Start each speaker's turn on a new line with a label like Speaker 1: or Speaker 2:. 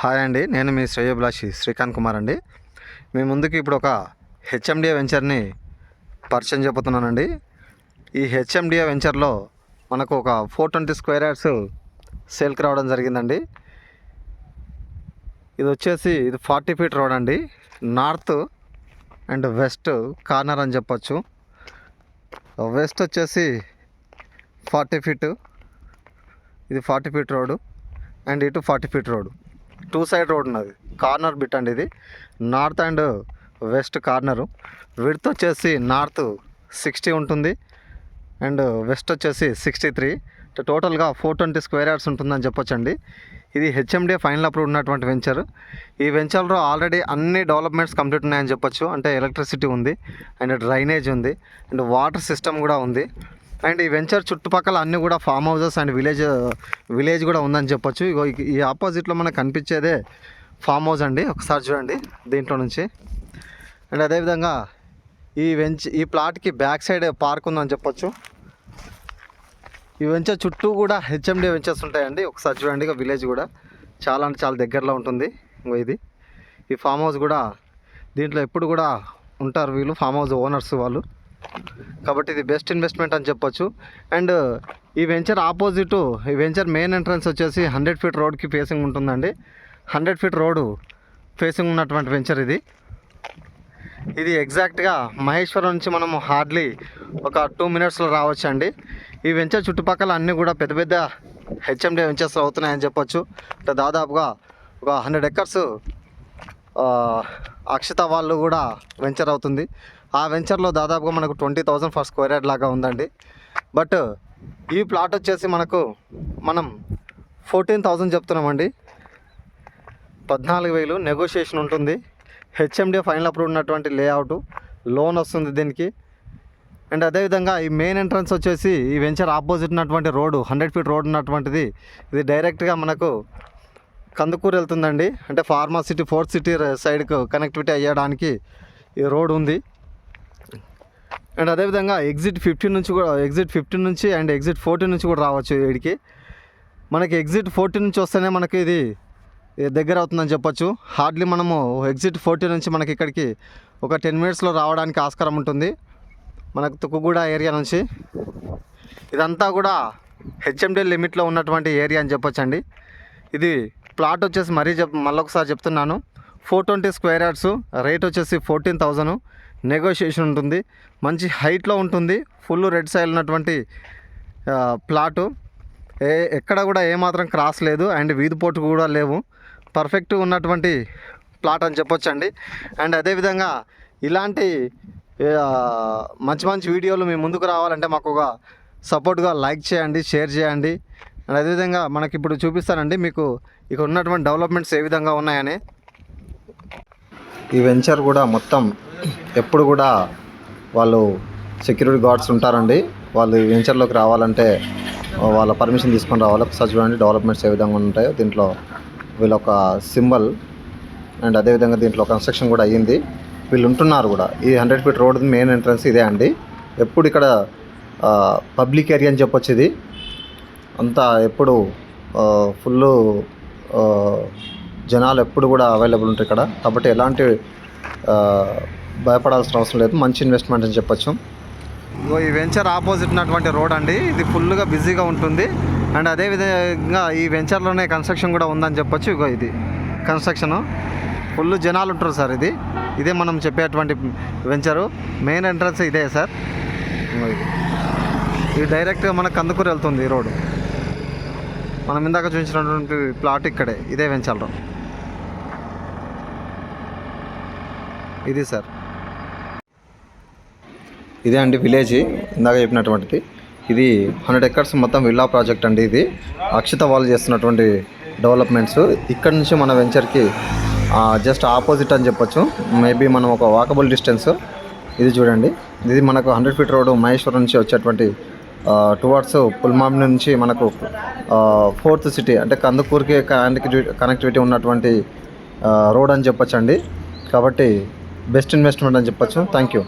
Speaker 1: Hi అండి నేను మీ శ్రేయోభిలాషి శ్రీకాంత్ కుమార్ అండి. మీ ముందుకి ఇప్పుడు ఒక హెచ్ఎండిఏ వెంచర్ని పరిచయం చెబుతున్నానండి. ఈ హెచ్ఎండిఏ వెంచర్లో మనకు ఒక ఫోర్ ట్వంటీ స్క్వేర్ యార్డ్స్ సేల్కి రావడం జరిగిందండి. ఇది వచ్చేసి ఇది ఫార్టీ ఫీట్ రోడ్ అండి. నార్త్ అండ్ వెస్ట్ కార్నర్ అని చెప్పొచ్చు. వెస్ట్ వచ్చేసి ఫార్టీ ఫీట్. ఇది ఫార్టీ ఫీట్ రోడ్ అండ్ ఇటు forty feet road. Two side road ఉన్నది. కార్నర్ బిట్ అండి ఇది. North and west corner. Width వచ్చేసి నార్త్ సిక్స్టీ ఉంటుంది. అండ్ వెస్ట్ వచ్చేసి సిక్స్టీ త్రీ. టోటల్గా ఫోర్ ట్వంటీ స్క్వేర్ యార్డ్స్ ఉంటుందని చెప్పొచ్చండి. ఇది హెచ్ఎండి ఫైనల్ అప్రూవ్ ఉన్నటువంటి వెంచర్. ఈ వెంచర్లో ఆల్రెడీ అన్ని డెవలప్మెంట్స్ కంప్లీట్ ఉన్నాయని చెప్పొచ్చు. అంటే ఎలక్ట్రిసిటీ ఉంది అండ్ డ్రైనేజ్ ఉంది అండ్ వాటర్ సిస్టమ్ కూడా ఉంది. అండ్ ఈ వెంచర్ చుట్టుపక్కల అన్ని కూడా farm houses and village village కూడా ఉందని చెప్పొచ్చు. ఇగో ఈ- ఆపోజిట్లో మనకు కనిపించేదే ఫామ్ హౌస్ అండి. ఒకసారి చూడండి దీంట్లో నుంచి. అండ్ అదేవిధంగా ఈ వెంచ్ ఈ ప్లాట్కి బ్యాక్ సైడ్ పార్క్ ఉందని చెప్పొచ్చు. ఈ వెంచర్ చుట్టూ కూడా హెచ్ఎండి వెంచర్స్ ఉంటాయండి. ఒకసారి చూడండి ఇక విలేజ్ కూడా. చాలా అంటే చాలా దగ్గరలో ఉంటుంది ఇది. ఈ ఫామ్ హౌస్ కూడా దీంట్లో ఎప్పుడు కూడా ఉంటారు వీళ్ళు ఫామ్ హౌస్ ఓనర్స్ వాళ్ళు. కాబట్టి ఇది బెస్ట్ ఇన్వెస్ట్మెంట్ అని చెప్పొచ్చు. అండ్ ఈ వెంచర్ ఆపోజిట్ ఈ వెంచర్ మెయిన్ ఎంట్రన్స్ వచ్చేసి హండ్రెడ్ ఫీట్ రోడ్కి ఫేసింగ్ ఉంటుందండి. హండ్రెడ్ ఫీట్ రోడ్ ఫేసింగ్ ఉన్నటువంటి వెంచర్ ఇది. ఇది ఎగ్జాక్ట్గా మహేశ్వరం నుంచి మనము హార్డ్లీ ఒక టూ మినిట్స్లో రావచ్చు అండి ఈ వెంచర్ చుట్టుపక్కల అన్నీ కూడా పెద్ద పెద్ద హెచ్ఎండి వెంచర్స్ అవుతున్నాయని చెప్పొచ్చు. అంటే దాదాపుగా ఒక హండ్రెడ్ ఎకర్స్ అక్షత వాళ్ళు కూడా వెంచర్ అవుతుంది. ఆ వెంచర్లో దాదాపుగా మనకు twenty thousand for square yard లాగా ఉందండి. బట్ ఈ ప్లాట్ వచ్చేసి మనకు మనం ఫోర్టీన్ థౌజండ్ చెప్తున్నామండి. పద్నాలుగు వేలు నెగోషియేషన్ ఉంటుంది. హెచ్ఎండి ఫైనల్ అప్రూవ్ ఉన్నటువంటి లేఅవుట్ లోన్ వస్తుంది దీనికి. అండ్ అదేవిధంగా ఈ మెయిన్ ఎంట్రన్స్ వచ్చేసి ఈ వెంచర్ ఆపోజిట్ ఉన్నటువంటి రోడ్డు హండ్రెడ్ ఫీట్ రోడ్ ఉన్నటువంటిది. ఇది డైరెక్ట్గా మనకు కందుకూరు వెళ్తుందండి. అంటే ఫార్మా సిటీ ఫోర్త్ సిటీ సైడ్కు కనెక్టివిటీ అయ్యడానికి ఈ రోడ్ ఉంది. అండ్ అదేవిధంగా ఎగ్జిట్ ఫిఫ్టీన్ నుంచి కూడా ఎగ్జిట్ ఫిఫ్టీన్ నుంచి అండ్ ఎగ్జిట్ ఫోర్టీన్ నుంచి కూడా రావచ్చు వీడికి. మనకి ఎగ్జిట్ ఫోర్టీన్ నుంచి వస్తేనే మనకి ఇది దగ్గర అవుతుందని చెప్పొచ్చు. హార్డ్లీ మనము ఎగ్జిట్ ఫోర్టీన్ నుంచి మనకి ఇక్కడికి ఒక టెన్ మినిట్స్లో రావడానికి ఆస్కారం ఉంటుంది. మనకు తుక్కుగూడ ఏరియా నుంచి. ఇదంతా కూడా హెచ్ఎండి లిమిట్లో ఉన్నటువంటి ఏరియా అని చెప్పొచ్చండి. ఇది ప్లాట్ వచ్చేసి మరీ చెప్ మళ్ళొకసారి చెప్తున్నాను. Four twenty square yards rate వచ్చేసి ఫోర్టీన్ థౌజండ్ నెగోషియేషన్ ఉంటుంది. మంచి హైట్లో ఉంటుంది. ఫుల్ రెడ్ సైడ్ ఉన్నటువంటి ప్లాటు. ఏ ఎక్కడ కూడా ఏమాత్రం క్రాస్ లేదు. అండ్ వీధి పోటు కూడా లేవు. పర్ఫెక్ట్ ఉన్నటువంటి ప్లాట్ అని చెప్పొచ్చండి. అండ్ అదేవిధంగా ఇలాంటి మంచి మంచి వీడియోలు మీ ముందుకు రావాలంటే మాకు ఒక సపోర్ట్గా లైక్ చేయండి షేర్ చేయండి. అండ్ అదేవిధంగా మనకి ఇప్పుడు చూపిస్తానండి మీకు ఇక్కడ ఉన్నటువంటి డెవలప్మెంట్స్ ఏ విధంగా ఉన్నాయని. ఈ వెంచర్ కూడా మొత్తం ఎప్పుడు కూడా వాళ్ళు సెక్యూరిటీ గార్డ్స్ ఉంటారండి. వాళ్ళు ఈ వెంచర్లోకి రావాలంటే వాళ్ళ పర్మిషన్ తీసుకొని రావాలి. ఒకసారి చూడండి డెవలప్మెంట్స్ ఏ విధంగా ఉంటాయో. దీంట్లో వీళ్ళ ఒక సింబల్ అండ్ అదేవిధంగా దీంట్లో కన్స్ట్రక్షన్ కూడా అయ్యింది. వీళ్ళు ఉంటున్నారు కూడా. ఈ hundred feet road main entrance ఇదే అండి. ఎప్పుడు ఇక్కడ పబ్లిక్ ఏరియా అని చెప్పొచ్చు ఇది. అంతా ఎప్పుడు ఫుల్ జనాలు ఎప్పుడు కూడా అవైలబుల్ ఉంటాయి ఇక్కడ. కాబట్టి ఎలాంటి భయపడాల్సిన అవసరం లేదు. మంచి ఇన్వెస్ట్మెంట్ అని చెప్పొచ్చు. ఇగో ఈ వెంచర్ ఆపోజిట్ ఉన్నటువంటి రోడ్ అండి. ఇది ఫుల్గా బిజీగా ఉంటుంది. అండ్ అదేవిధంగా ఈ వెంచర్లోనే కన్స్ట్రక్షన్ కూడా ఉందని చెప్పొచ్చు. ఇగో ఇది కన్స్ట్రక్షన్ ఫుల్ జనాలు ఉంటారు సార్ ఇది. ఇదే మనం చెప్పేటువంటి వెంచరు మెయిన్ ఎంట్రన్స్ ఇదే సార్. ఇది. ఇది డైరెక్ట్గా మన కందుకూరు వెళ్తుంది ఈ రోడ్డు మనం ఇందాక చూపించినటువంటి ప్లాట్ ఇక్కడే ఇదే వెంచర్లో ఇది సార్. ఇదే అండి విలేజ్ ఇందాక చెప్పినటువంటిది. ఇది హండ్రెడ్ ఎకర్స్ మొత్తం విల్లా ప్రాజెక్ట్ అండి ఇది. అక్షిత వాళ్ళు చేస్తున్నటువంటి డెవలప్మెంట్స్. ఇక్కడ నుంచి మన వెంచర్కి జస్ట్ ఆపోజిట్ అని చెప్పొచ్చు. మేబీ మనం ఒక వాకబుల్ డిస్టెన్స్. ఇది చూడండి. ఇది మనకు హండ్రెడ్ ఫీట్ రోడ్డు మహేశ్వరం నుంచి వచ్చేటువంటి టువార్డ్స్ పుల్మామి నుంచి మనకు ఫోర్త్ సిటీ అంటే కందుకూరుకి కనెక్టివిటీ కనెక్టివిటీ ఉన్నటువంటి రోడ్ అని చెప్పచ్చు అండి కాబట్టి బెస్ట్ ఇన్వెస్ట్మెంట్ అని చెప్పొచ్చు. Thank you